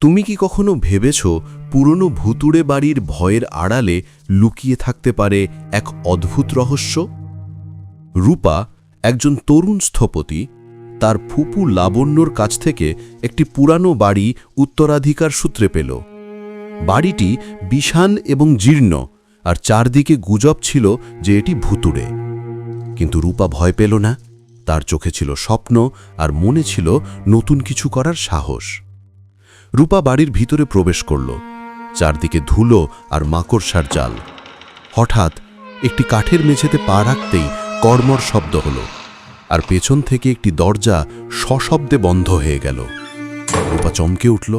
তুমি কি কখনো ভেবেছ পুরনো ভুতুড়ে বাড়ির ভয়ের আড়ালে লুকিয়ে থাকতে পারে এক অদ্ভুত রহস্য? রূপা একজন তরুণ স্থপতি, তার ফুপু লাবণ্যর কাছ থেকে একটি পুরানো বাড়ি উত্তরাধিকার সূত্রে পেল। বাড়িটি বিষান এবং জীর্ণ, আর চারদিকে গুজব ছিল যে এটি ভুতুড়ে। কিন্তু রূপা ভয় পেল না। তার চোখে ছিল স্বপ্ন আর মনে ছিল নতুন কিছু করার সাহস। রূপা বাড়ির ভিতরে প্রবেশ করল। চারদিকে ধুলো আর মাকড়সার জাল। হঠাৎ একটি কাঠের মেঝেতে পা রাখতেই কর্মর শব্দ হল আর পেছন থেকে একটি দরজা সশব্দে বন্ধ হয়ে গেল। রূপা চমকে উঠল,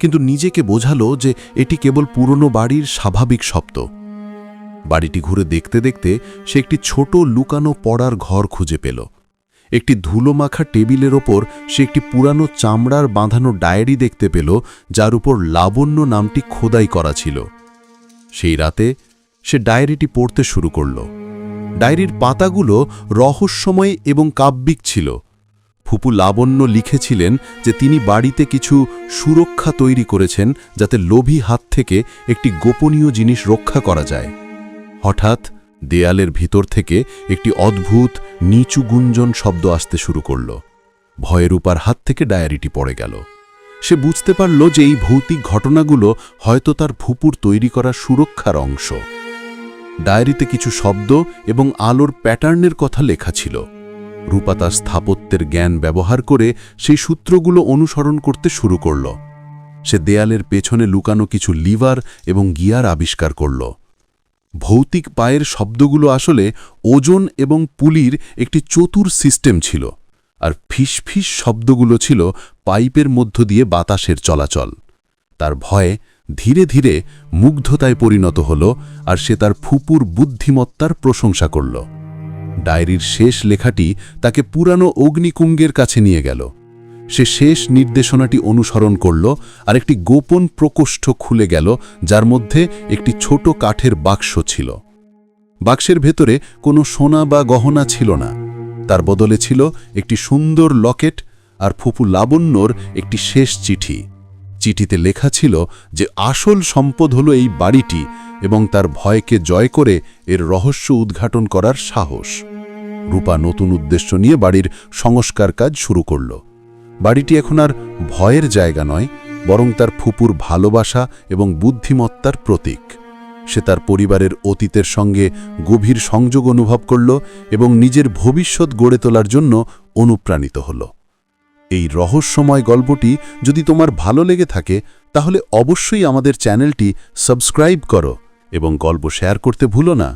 কিন্তু নিজেকে বোঝালো যে এটি কেবল পুরনো বাড়ির স্বাভাবিক শব্দ। বাড়িটি ঘুরে দেখতে দেখতে সে একটি ছোট লুকানো পড়ার ঘর খুঁজে পেল। একটি ধুলো মাখা টেবিলের ওপর সে একটি পুরানো চামড়ার বাঁধানো ডায়েরি দেখতে পেল, যার উপর লাবণ্য নামটি খোদাই করা ছিল। সেই রাতে সে ডায়েরিটি পড়তে শুরু করল। ডায়েরির পাতাগুলো রহস্যময় এবং কাব্যিক ছিল। ফুপু লাবণ্য লিখেছিলেন যে তিনি বাড়িতে কিছু সুরক্ষা তৈরি করেছেন যাতে লোভী হাত থেকে একটি গোপনীয় জিনিস রক্ষা করা যায়। হঠাৎ দেয়ালের ভিতর থেকে একটি অদ্ভুত, নিচু গুঞ্জন শব্দ আসতে শুরু করল। ভয়ের উপার হাত থেকে ডায়েরিটি পড়ে গেল। সে বুঝতে পারল যে এই ভৌতিক ঘটনাগুলো হয়তো তার ফুপুর তৈরি করা সুরক্ষার অংশ। ডায়েরিতে কিছু শব্দ এবং আলোর প্যাটার্নের কথা লেখা ছিল। রূপা তার স্থাপত্যের জ্ঞান ব্যবহার করে সেই সূত্রগুলো অনুসরণ করতে শুরু করল। সে দেয়ালের পেছনে লুকানো কিছু লিভার এবং গিয়ার আবিষ্কার করল। ভৌতিক পায়ের শব্দগুলো আসলে ওজন এবং পুলির একটি চতুর সিস্টেম ছিল, আর ফিসফিস শব্দগুলো ছিল পাইপের মধ্য দিয়ে বাতাসের চলাচল। তার ভয়ে ধীরে ধীরে মুগ্ধতায় পরিণত হল, আর সে তার ফুপুর বুদ্ধিমত্তার প্রশংসা করল। ডায়েরির শেষ লেখাটি তাকে পুরানো অগ্নিকুঙ্গের কাছে নিয়ে গেল। সে শেষ নির্দেশনাটি অনুসরণ করল আর একটি গোপন প্রকোষ্ঠ খুলে গেল, যার মধ্যে একটি ছোট কাঠের বাক্স ছিল। বাক্সের ভেতরে কোনো সোনা বা গহনা ছিল না। তার বদলে ছিল একটি সুন্দর লকেট আর ফুপু লাবণ্যর একটি শেষ চিঠি। চিঠিতে লেখা ছিল যে আসল সম্পদ হল এই বাড়িটি এবং তার ভয়কে জয় করে এর রহস্য উদ্ঘাটন করার সাহস। রূপা নতুন উদ্দেশ্য নিয়ে বাড়ির সংস্কার কাজ শুরু করল। বাড়িটি এখন আর ভয়ের জায়গা নয়, বরং তার ফুপুর ভালোবাসা এবং বুদ্ধিমত্তার প্রতীক। সে তার পরিবারের অতীতের সঙ্গে গভীর সংযোগ অনুভব করল এবং নিজের ভবিষ্যৎ গড়ে তোলার জন্য অনুপ্রাণিত হল। এই রহস্যময় গল্পটি যদি তোমার ভালো লেগে থাকে, তাহলে অবশ্যই আমাদের চ্যানেলটি সাবস্ক্রাইব করো এবং গল্প শেয়ার করতে ভুলো না।